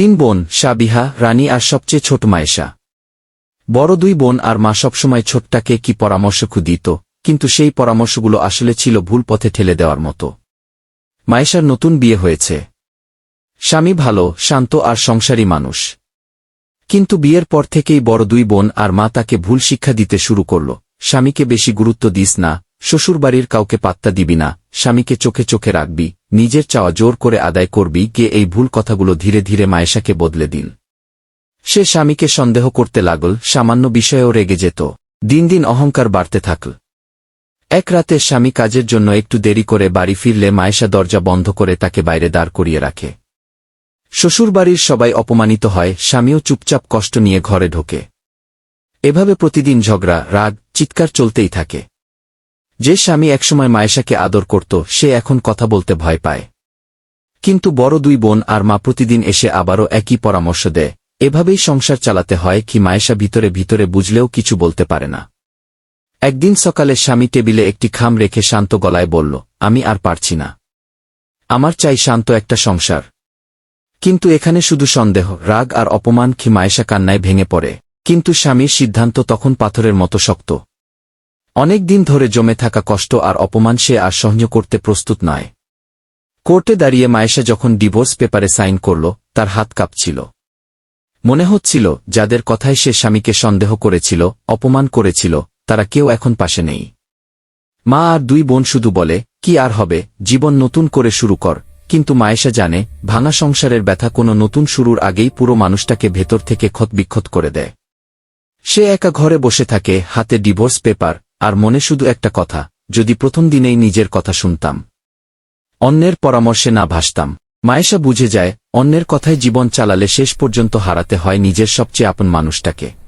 তিন বোন, সাবিহা, রানী আর সবচেয়ে ছোট মায়েশা। বড় দুই বোন আর মা সবসময় ছোটটাকে কি পরামর্শ দিত, কিন্তু সেই পরামর্শগুলো আসলে ছিল ভুল পথে ঠেলে দেওয়ার মতো। মায়েশার নতুন বিয়ে হয়েছে। স্বামী ভালো, শান্ত আর সংসারী মানুষ। কিন্তু বিয়ের পর থেকেই বড় দুই বোন আর মা তাকে ভুল শিক্ষা দিতে শুরু করল। স্বামীকে বেশি গুরুত্ব দিস না, শ্বশুরবাড়ির কাউকে পাত্তা দিবি না, স্বামীকে চোখে চোখে রাখবি নিজের চাওয়া জোর করে আদায় করবি গে এই ভুল কথাগুলো ধীরে ধীরে মায়েশাকে বদলে দিন। সে স্বামীকে সন্দেহ করতে লাগল, সামান্য বিষয়েও রেগে যেত। দিন দিন অহংকার বাড়তে থাকল। এক রাতে স্বামী কাজের জন্য একটু দেরি করে বাড়ি ফিরলে মায়েশা দরজা বন্ধ করে তাকে বাইরে দাঁড় করিয়ে রাখে। শ্বশুরবাড়ির সবাই অপমানিত হয়, স্বামীও চুপচাপ কষ্ট নিয়ে ঘরে ঢোকে। এভাবে প্রতিদিন ঝগড়া, রাগ, চিৎকার চলতেই থাকে। যে স্বামী একসময় মায়েশাকে আদর করত, সে এখন কথা বলতে ভয় পায়। কিন্তু বড় দুই বোন আর মা প্রতিদিন এসে আবারও একই পরামর্শ দেয়। এভাবেই সংসার চালাতে হয় কি মায়েশা ভিতরে ভিতরে বুঝলেও কিছু বলতে পারে না। একদিন সকালে স্বামী টেবিলে একটি খাম রেখে শান্ত গলায় বলল, আমি আর পারছি না। আমার চাই শান্ত একটা সংসার। কিন্তু এখানে শুধু সন্দেহ, রাগ আর অপমান কি মায়েশা কান্নায় ভেঙে পড়ে। কিন্তু স্বামীর সিদ্ধান্ত তখন পাথরের মতো শক্ত। অনেক দিন ধরে জমে থাকা কষ্ট আর অপমান সে আর সহ্য করতে প্রস্তুত নয়। কোর্টে দাঁড়িয়ে মায়েশা যখন ডিভোর্স পেপারে সাইন করল, তার হাত কাঁপছিল। মনে হচ্ছিল, যাদের কথায় সে স্বামীকে সন্দেহ করেছিল, অপমান করেছিল, তারা কেউ এখন পাশে নেই। মা আর দুই বোন শুধু বলে, কি আর হবে, জীবন নতুন করে শুরু কর। কিন্তু মায়েশা জানে, ভাঙা সংসারের ব্যথা কোনো নতুন শুরুর আগেই পুরো মানুষটাকে ভেতর থেকে ক্ষতবিক্ষত করে দেয়। সে একা ঘরে বসে থাকে, হাতে ডিভোর্স পেপার আর মনে শুধু একটা কথা, যদি প্রথম দিনেই নিজের কথা শুনতাম। অন্যের পরামর্শে না ভাসতাম। মায়েশা বুঝে যায়, অন্যের কথায় জীবন চালালে শেষ পর্যন্ত হারাতে হয় নিজের সবচেয়ে আপন মানুষটাকে।